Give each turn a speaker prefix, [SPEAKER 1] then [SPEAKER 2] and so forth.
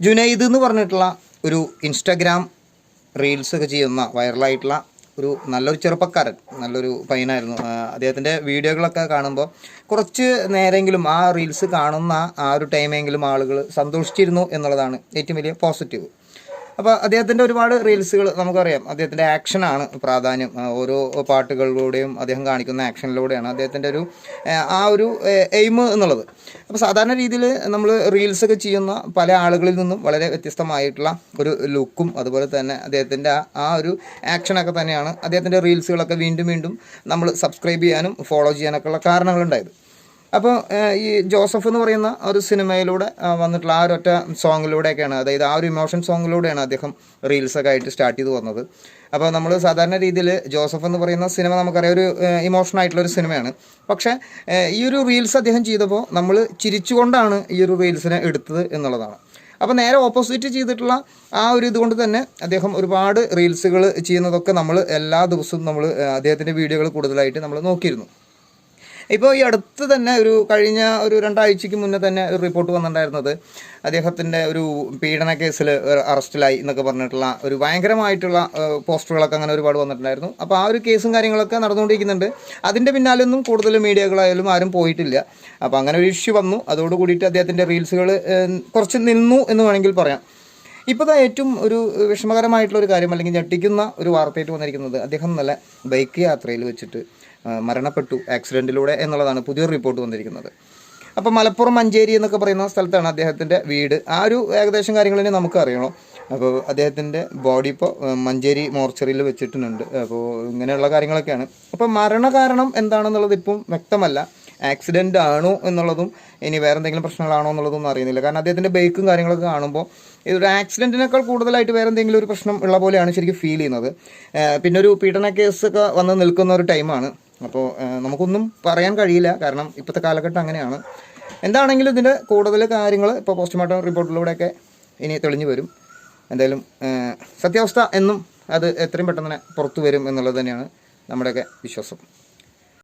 [SPEAKER 1] ജുനൈദ് എന്ന് പറഞ്ഞിട്ടുള്ള ഒരു ഇൻസ്റ്റാഗ്രാം റീൽസ് ഒക്കെ ചെയ്യുന്ന വൈറലായിട്ടുള്ള ഒരു നല്ലൊരു ചെറുപ്പക്കാരൻ നല്ലൊരു പയ്യനായിരുന്നു. അദ്ദേഹത്തിന്റെ വീഡിയോകളൊക്കെ കാണുമ്പോൾ കുറച്ച് നേരെങ്കിലും ആ റീൽസ് കാണുന്ന ആ ഒരു ടൈമെങ്കിലും ആളുകൾ സന്തോഷിച്ചിരുന്നു എന്നുള്ളതാണ് ഏറ്റവും വലിയ പോസിറ്റീവ് അപ്പോൾ അദ്ദേഹത്തിന്റെ ഒരുപാട് റീൽസുകൾ നമുക്കറിയാം. അദ്ദേഹത്തിന്റെ ആക്ഷനാണ് പ്രാധാന്യം. ഓരോ പാട്ടുകളിലൂടെയും അദ്ദേഹം കാണിക്കുന്ന ആക്ഷനിലൂടെയാണ് അദ്ദേഹത്തിന്റെ ഒരു ആ, ഒരു എയിം എന്നുള്ളത്. അപ്പോൾ സാധാരണ രീതിയിൽ നമ്മൾ റീൽസ് ഒക്കെ ചെയ്യുന്ന പല ആളുകളിൽ നിന്നും വളരെ വ്യത്യസ്തമായിട്ടുള്ള ഒരു ലുക്കും അതുപോലെ തന്നെ അദ്ദേഹത്തിന്റെ ആ ഒരു ആക്ഷനൊക്കെ തന്നെയാണ് അദ്ദേഹത്തിന്റെ റീൽസുകളൊക്കെ വീണ്ടും വീണ്ടും നമ്മൾ സബ്സ്ക്രൈബ് ചെയ്യാനും ഫോളോ ചെയ്യാനൊക്കെയുള്ള കാരണങ്ങളുണ്ടായത്. അപ്പോൾ ഈ ജോസഫ് എന്ന് പറയുന്ന ഒരു സിനിമയിലൂടെ വന്നിട്ടുള്ള ആ ഒരൊറ്റ സോങ്ങിലൂടെയൊക്കെയാണ് അതായത് ആ ഒരു ഇമോഷൻ സോങ്ങിലൂടെയാണ് അദ്ദേഹം റീൽസൊക്കെ ആയിട്ട് സ്റ്റാർട്ട് ചെയ്ത് വന്നത്. അപ്പോൾ നമ്മൾ സാധാരണ രീതിയിൽ ജോസഫ് എന്ന് പറയുന്ന സിനിമ നമുക്കറിയാം ഒരു ഇമോഷണൽ ആയിട്ടുള്ള ഒരു സിനിമയാണ്. പക്ഷേ ഈ ഒരു റീൽസ് അദ്ദേഹം ചെയ്തപ്പോൾ നമ്മൾ ചിരിച്ചുകൊണ്ടാണ് ഈ ഒരു റീൽസിനെ എടുത്തത് എന്നുള്ളതാണ്. അപ്പോൾ നേരെ ഓപ്പോസിറ്റ് ചെയ്തിട്ടുള്ള ആ ഒരു ഇതുകൊണ്ട് തന്നെ അദ്ദേഹം ഒരുപാട് റീൽസുകൾ ചെയ്യുന്നതൊക്കെ നമ്മൾ എല്ലാ ദിവസവും നമ്മൾ അദ്ദേഹത്തിന്റെ വീഡിയോകൾ കൂടുതലായിട്ട് നമ്മൾ നോക്കിയിരുന്നു. ഇപ്പോൾ ഈ അടുത്ത് തന്നെ ഒരു കഴിഞ്ഞ ഒരു രണ്ടാഴ്ചയ്ക്ക് മുന്നേ തന്നെ ഒരു റിപ്പോർട്ട് വന്നിട്ടുണ്ടായിരുന്നത്. അദ്ദേഹത്തിന്റെ ഒരു പീഡന കേസിൽ അറസ്റ്റിലായി എന്നൊക്കെ പറഞ്ഞിട്ടുള്ള ഒരു ഭയങ്കരമായിട്ടുള്ള പോസ്റ്ററുകളൊക്കെ അങ്ങനെ ഒരുപാട് വന്നിട്ടുണ്ടായിരുന്നു. അപ്പോൾ ആ ഒരു കേസും കാര്യങ്ങളൊക്കെ നടന്നുകൊണ്ടിരിക്കുന്നുണ്ട്. അതിന്റെ പിന്നാലൊന്നും കൂടുതൽ മീഡിയകളായാലും ആരും പോയിട്ടില്ല. അപ്പോൾ അങ്ങനെ ഒരു ഇഷ്യൂ വന്നു. അതോട് കൂടിയിട്ട് അദ്ദേഹത്തിന്റെ റീൽസുകൾ കുറച്ച് നിന്നു എന്ന് വേണമെങ്കിൽ പറയാം. ഇപ്പോൾ ഏറ്റവും ഒരു വിഷമകരമായിട്ടുള്ള ഒരു കാര്യം അല്ലെങ്കിൽ ഞെട്ടിക്കുന്ന ഒരു വാർത്തയായിട്ട് വന്നിരിക്കുന്നത് അദ്ദേഹം നല്ല ബൈക്ക് യാത്രയിൽ വെച്ചിട്ട് മരണപ്പെട്ടു ആക്സിഡന്റിലൂടെ എന്നുള്ളതാണ് പുതിയൊരു റിപ്പോർട്ട് വന്നിരിക്കുന്നത്. അപ്പോൾ മലപ്പുറം മഞ്ചേരി എന്നൊക്കെ പറയുന്ന സ്ഥലത്താണ് അദ്ദേഹത്തിന്റെ വീട്. ആ ഒരു ഏകദേശം കാര്യങ്ങൾ നമുക്ക് അറിയണം. അപ്പോൾ അദ്ദേഹത്തിന്റെ ബോഡി ഇപ്പോൾ മഞ്ചേരി മോർച്ചറിയിൽ വെച്ചിട്ടുണ്ട്. അപ്പോൾ ഇങ്ങനെയുള്ള കാര്യങ്ങളൊക്കെയാണ്. അപ്പോൾ മരണകാരണം എന്താണെന്നുള്ളത് ഇപ്പം വ്യക്തമല്ല. ആക്സിഡന്റ് ആണോ എന്നുള്ളതും ഇനി വേറെ എന്തെങ്കിലും പ്രശ്നങ്ങളാണോ എന്നുള്ളതൊന്നും അറിയുന്നില്ല. കാരണം അദ്ദേഹത്തിന്റെ ബൈക്കും കാര്യങ്ങളൊക്കെ കാണുമ്പോൾ ഇതൊരു ആക്സിഡന്റിനേക്കാൾ കൂടുതലായിട്ട് വേറെ എന്തെങ്കിലും ഒരു പ്രശ്നം ഉള്ള പോലെയാണ് ശരിക്കും ഫീൽ ചെയ്യുന്നത്. പിന്നെ ഒരു പീഡന കേസൊക്കെ വന്ന് നിൽക്കുന്ന ഒരു ടൈമാണ് അപ്പോൾ നമുക്കൊന്നും പറയാൻ കഴിയില്ല. കാരണം ഇപ്പോഴത്തെ കാലഘട്ടം അങ്ങനെയാണ്. എന്താണെങ്കിലും ഇതിന്റെ കൂടുതൽ കാര്യങ്ങൾ ഇപ്പോൾ പോസ്റ്റ്മോർട്ടം റിപ്പോർട്ടിലൂടെയൊക്കെ ഇനി തെളിഞ്ഞു വരും. എന്തായാലും സത്യാവസ്ഥ എന്നും അത് എത്രയും പെട്ടെന്ന് തന്നെ പുറത്തു വരും എന്നുള്ളത് തന്നെയാണ് നമ്മുടെയൊക്കെ വിശ്വാസം.